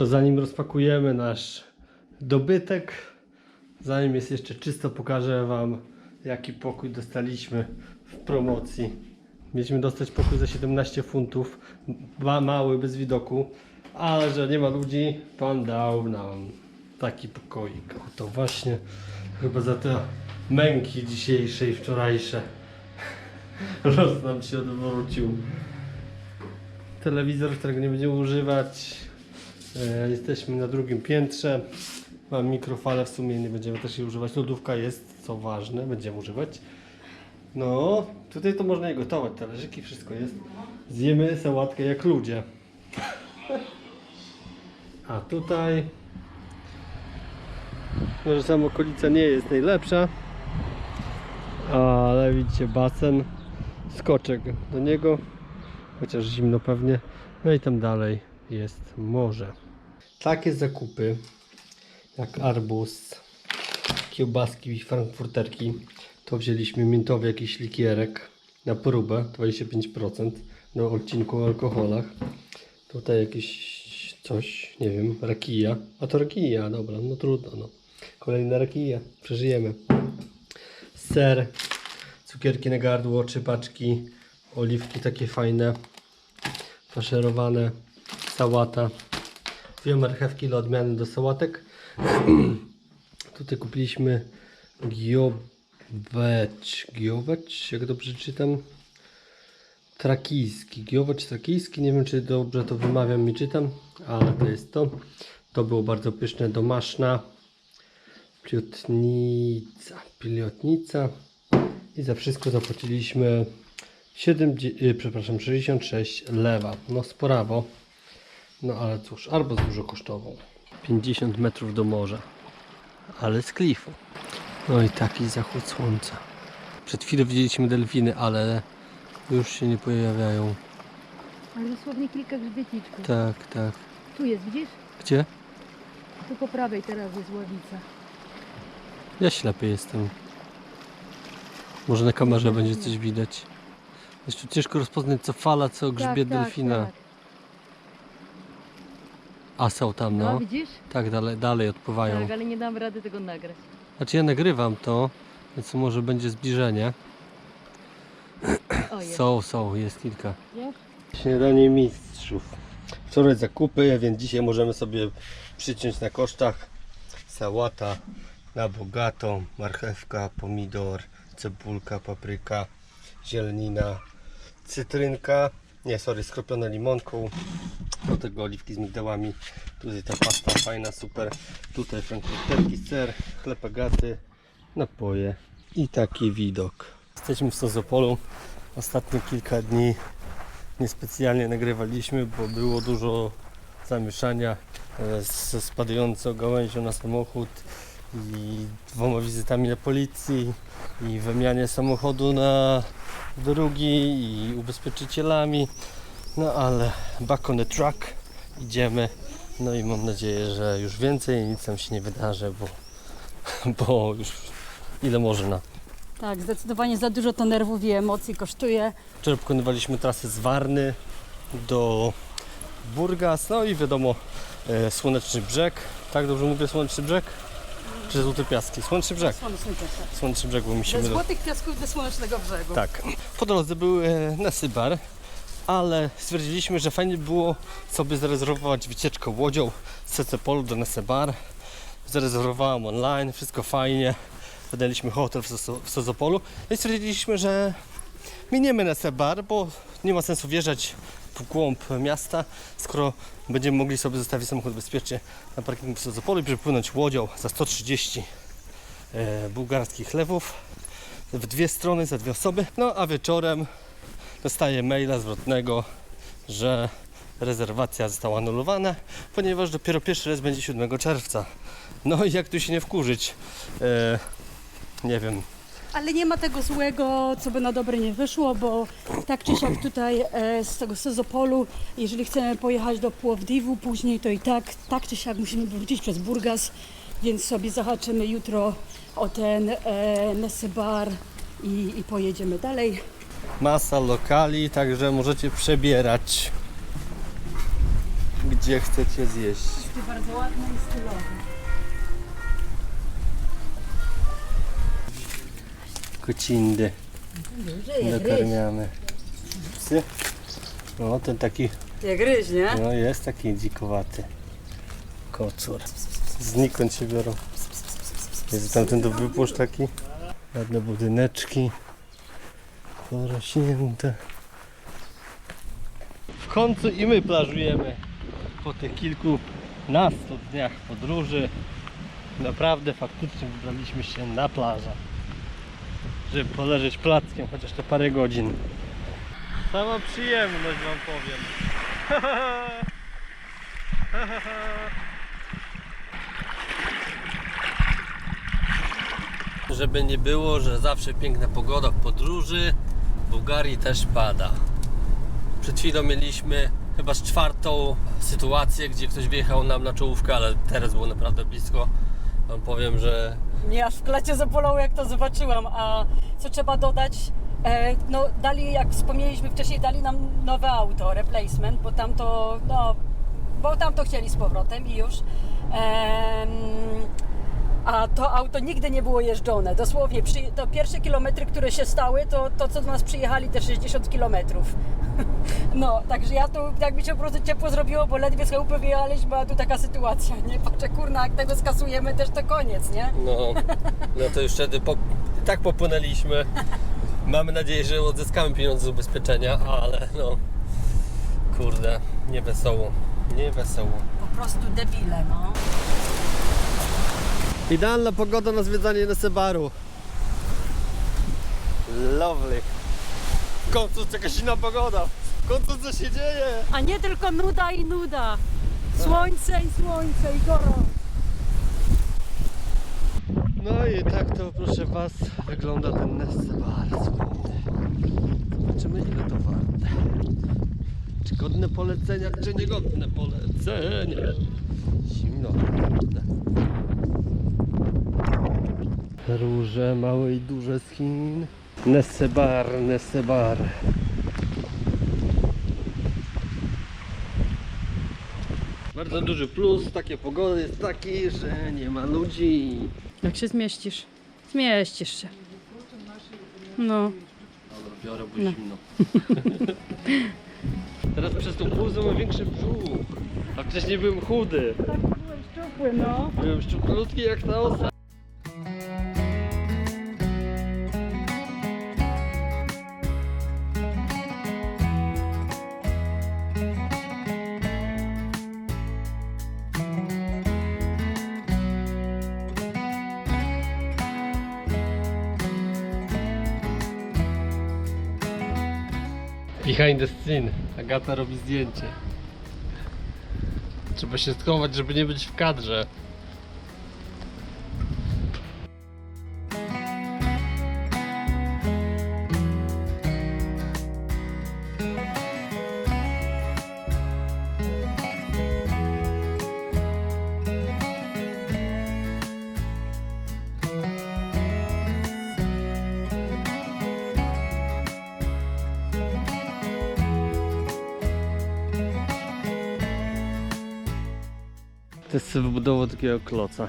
To zanim rozpakujemy nasz dobytek, zanim jest jeszcze czysto, pokażę Wam jaki pokój dostaliśmy w promocji. Mieliśmy dostać pokój za 17 funtów, ma, mały, bez widoku, ale że nie ma ludzi, Pan dał nam taki pokoik. To właśnie chyba za te męki dzisiejsze i wczorajsze los nam się odwrócił. Telewizor, którego nie będziemy używać. E, jesteśmy na drugim piętrze. Mam mikrofale, w sumie nie będziemy też jej używać. Lodówka jest, co ważne, będziemy używać. No, tutaj to można je gotować, talerzyki, wszystko jest. Zjemy sałatkę jak ludzie. A tutaj... Może sama okolica nie jest najlepsza. Ale widzicie, basen, skoczek do niego, chociaż zimno pewnie. No i tam dalej jest morze. Takie zakupy, jak arbuz, kiełbaski i frankfurterki, to wzięliśmy miętowy jakiś likierek na próbę, 25% na odcinku o alkoholach. Tutaj jakieś coś, nie wiem, rakija. A to rakija, dobra, no trudno, no. Kolejna rakija, przeżyjemy ser, cukierki na gardło, trzy paczki, oliwki takie fajne, faszerowane, sałata, dwie marchewki dla odmiany do sałatek. Tutaj kupiliśmy giowecz, giowecz, jak dobrze czytam, trakijski, giowecz trakijski, nie wiem czy dobrze to wymawiam i czytam, ale to jest to. To było bardzo pyszne do maszna. Pliotnica, pliotnica i za wszystko zapłaciliśmy 7, dzie- y, przepraszam, 66 lewa. No sporawo. No ale cóż, albo dużo kosztował. 50 metrów do morza. Ale z klifu. No i taki zachód słońca. Przed chwilą widzieliśmy delfiny, ale już się nie pojawiają. Ale dosłownie kilka grzbietniczków. Tak, tak. Tu jest, widzisz? Gdzie? Tu po prawej teraz jest ławica. Ja ślepy jestem. Może na kamerze będzie coś widać. Jest tu ciężko rozpoznać co fala, co grzbiet delfina. Tak. A są tam, No, no. widzisz? Tak, dalej, dalej odpływają. Tak, ale nie dam rady tego nagrać. Znaczy ja nagrywam to, więc może będzie zbliżenie. O, jest. Są, są, jest kilka. Nie? Śniadanie mistrzów. Wczoraj zakupy, więc dzisiaj możemy sobie przyciąć na kosztach. Sałata na bogato, marchewka, pomidor, cebulka, papryka, zielenina, cytrynka, nie, sorry, skropione limonką, do tego oliwki z migdałami, tutaj ta pasta fajna, super, tutaj frankfurterki, ser, chleb agaty, napoje i taki widok. Jesteśmy w Sozopolu, ostatnie kilka dni niespecjalnie nagrywaliśmy, bo było dużo zamieszania e, ze spadającą gałęzią na samochód i dwoma wizytami na policji i wymianie samochodu na drugi i ubezpieczycielami. No ale back on the truck idziemy. No i mam nadzieję, że już więcej nic nam się nie wydarzy, bo, bo już ile można. Tak, zdecydowanie za dużo to nerwów i emocji kosztuje. Wczoraj pokonywaliśmy trasę z Warny do Burgas, no i wiadomo e, Słoneczny Brzeg, tak dobrze mówię Słoneczny Brzeg? Czy Złote Piaski? Słoneczny Brzeg, Słoneczny piasek. Słoneczny Brzeg, bo musimy... Ze Do... złotych piasków do słonecznego brzegu. Tak, po drodze był e, Nesybar, ale stwierdziliśmy, że fajnie było sobie zarezerwować wycieczkę łodzią z CC do Nesybar. Zarezerwowałem online, wszystko fajnie. Wydaliśmy hotel w, Sozopolu. No i stwierdziliśmy, że miniemy Nesebar, bo nie ma sensu wjeżdżać w głąb miasta, skoro będziemy mogli sobie zostawić samochód bezpiecznie na parkingu w Sozopolu i przepłynąć łodzią za 130 e, bułgarskich lewów w dwie strony za dwie osoby. No a wieczorem dostaję maila zwrotnego, że rezerwacja została anulowana, ponieważ dopiero pierwszy raz będzie 7 czerwca. No i jak tu się nie wkurzyć? E, nie wiem. Ale nie ma tego złego, co by na dobre nie wyszło, bo tak czy siak tutaj e, z tego Sezopolu, jeżeli chcemy pojechać do Płowdiwu później, to i tak, tak czy siak musimy wrócić przez Burgas, więc sobie zahaczymy jutro o ten e, Nesybar i, i pojedziemy dalej. Masa lokali, także możecie przebierać. gdzie chcecie zjeść. Wszystkie bardzo ładne i stylowe. Kocindy dokarmiamy. Psy. No ten taki, Jak gryź, nie? no jest taki dzikowaty. Kocur. Znikąd się biorą. Jest tamten to wypuszcz taki. Ładne budyneczki. Porośnięte. W końcu i my plażujemy. Po tych kilkunastu dniach podróży. Naprawdę faktycznie wybraliśmy się na plażę. Żeby poleżeć plackiem chociaż te parę godzin. Sama przyjemność wam powiem. Żeby nie było, że zawsze piękna pogoda w podróży, Bułgarii też pada. Przed chwilą mieliśmy chyba z czwartą sytuację, gdzie ktoś wjechał nam na czołówkę, ale teraz było naprawdę blisko. Wam powiem, że aż w klacie zapolało jak to zobaczyłam, a co trzeba dodać, e, no dali, jak wspomnieliśmy wcześniej, dali nam nowe auto, replacement, bo tam to, no, bo tam to chcieli z powrotem i już. A to auto nigdy nie było jeżdżone. Dosłownie, przy, to pierwsze kilometry, które się stały, to, to co do nas przyjechali, te 60 kilometrów. No, także ja tu, tak mi się po prostu ciepło zrobiło, bo ledwie z chałupy wyjechaliśmy, a tu taka sytuacja, nie? Patrzę, kurna, jak tego skasujemy, też to koniec, nie? No, no to już wtedy po, tak popłynęliśmy. Mamy nadzieję, że odzyskamy pieniądze z ubezpieczenia, ale no kurde, nie wesoło. Nie wesoło. Po prostu debile, no. Idealna pogoda na zwiedzanie Nesebaru. Lovely. W końcu jakaś inna pogoda. W końcu co się dzieje? A nie tylko nuda i nuda. Słońce i słońce i gorąco. No i tak to proszę Was wygląda ten Nesebar słynny. Zobaczymy ile to warte. Czy godne polecenia, czy niegodne polecenia. Zimno naprawdę. Róże małe i duże z Chin. Nesebar, Nesebar. Bardzo duży plus takiej pogody jest taki, że nie ma ludzi. Jak się zmieścisz? Zmieścisz się. No. Dobra, biorę, bo zimno. Teraz przez tą puzę mam większy brzuch. A wcześniej byłem chudy. Tak byłeś szczupły, no. Byłem szczuplutki jak ta osa. Behind the scene. Agata robi zdjęcie. Trzeba się schować, żeby nie być w kadrze. To jest sobie wybudował takiego kloca.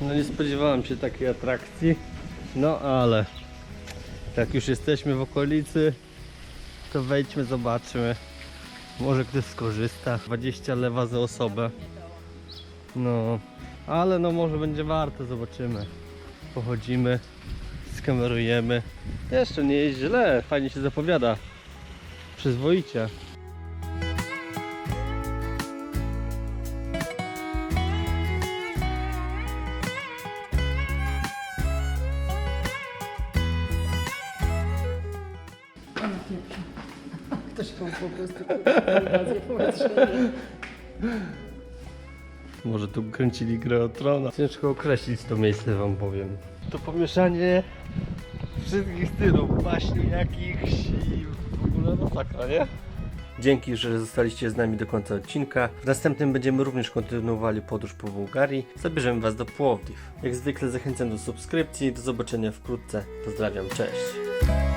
No nie spodziewałem się takiej atrakcji. No ale jak już jesteśmy w okolicy, to wejdźmy, zobaczmy. Może ktoś skorzysta. 20 lewa za osobę. No, ale no może będzie warto, zobaczymy. Pochodzimy, skamerujemy. Jeszcze nie jest źle, fajnie się zapowiada. Przyzwoicie. Ktoś mam po prostu. Może tu kręcili grę o Trona. Ciężko określić to miejsce, wam powiem. To pomieszanie wszystkich stylów, baśni jakichś i ogóle masakra, nie? Dzięki, że zostaliście z nami do końca odcinka. W następnym będziemy również kontynuowali podróż po Bułgarii. Zabierzemy Was do Płowdiw. Jak zwykle zachęcam do subskrypcji. Do zobaczenia wkrótce. Pozdrawiam, cześć.